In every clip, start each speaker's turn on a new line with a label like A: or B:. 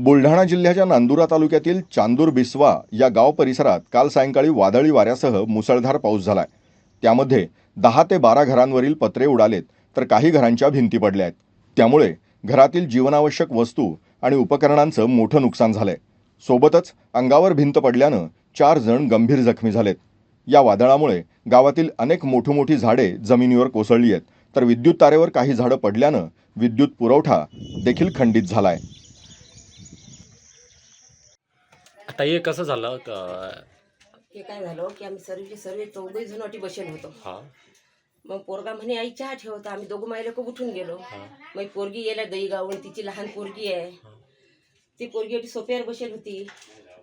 A: बुलढाणा जिल्ह्याच्या नांदुरा तालुक्यातील चांदूर बिस्वा या गाव परिसरात काल सायंकाळी वादळी वाऱ्यासह मुसळधार पाऊस झाला आहे त्यामध्ये दहा ते बारा घरांवरील पत्रे उडालेत तर काही घरांच्या भिंती पडल्या आहेत त्यामुळे घरातील जीवनावश्यक वस्तू आणि उपकरणांचं मोठं नुकसान झालंय. सोबतच अंगावर भिंत पडल्यानं चार जण गंभीर जखमी झालेत. या वादळामुळे गावातील अनेक मोठमोठी झाडे जमिनीवर कोसळली आहेत तर विद्युत तारेवर काही झाडं पडल्यानं विद्युत पुरवठा देखील खंडित झाला आहे
B: आता हे कसं झालं? क-
C: हे काय झालं की आम्ही सर्वचे सर्व चौघही जण अटी बसेल होतो.
B: हा.
C: मग पोरगा म्हणे आई चहा ठेवता आम्ही दोघं माई लोक उठून गेलो. मग पोरगी गेल्या दही गावून तिची लहान पोरगी आहे. ती पोरगी अटी सोप्यावर बसेल होती.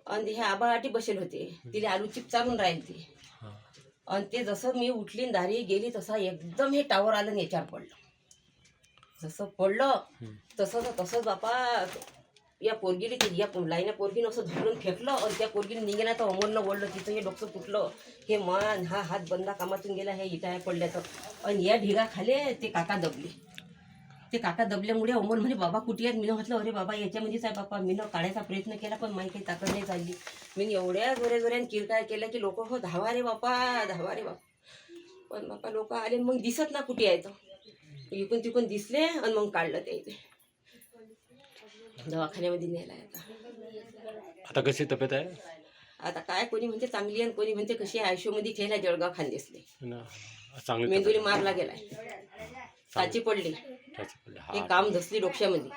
C: आणि हे आबा अटी बसेल होते. तिला आलू चिप चालून राहील ती.
B: हा.
C: आणि ते जसं मी उठली न दारी गेली तसा एकदम हे टावर आलं आणि याच्यावर पडलं. जसं पडलं तसं तसंच बापा या पोरगीने ते या लाईना पोरगीनं असं धरून फेकलं आणि त्या पोरगीने निघेला तर अमोलनं ओढलं तिचं हे डोकं तुटलं हे मान हा हात बंदा कामातून गेला हे इटाया पडल्या तर आणि या ढिगाखाले ते काका दबले. ते काका दबल्यामुळे अमोल म्हणे बाबा कुठे आहेत? मी म्हटलं अरे बाबा याच्यामध्येच आहे बाबा. मी काढायचा प्रयत्न केला पण माही काही ताकद नाही चालली मी एवढ्या जोऱ्या जोऱ्याने किरकाळ केल्या की लोक हो धावा रे बापा धावा रे बापा. पण बापा लोक आले मग दिसत ना कुठे आहे तर इकून तिकून दिसले आणि मग काढलं ते इथे. दवाखान्यामध्ये नेलाय आता.
B: आता कशी तब्येत आहे?
C: आता काय कोणी म्हणते चांगली आणि कोणी म्हणते कशी आयुष्यामध्ये ठेला जळगाव खांदेसले
B: ना चांगली
C: मेंदुली मारला गेलाय. साची पडली. हे.
B: हा
C: काम धसली डोक्यामध्ये.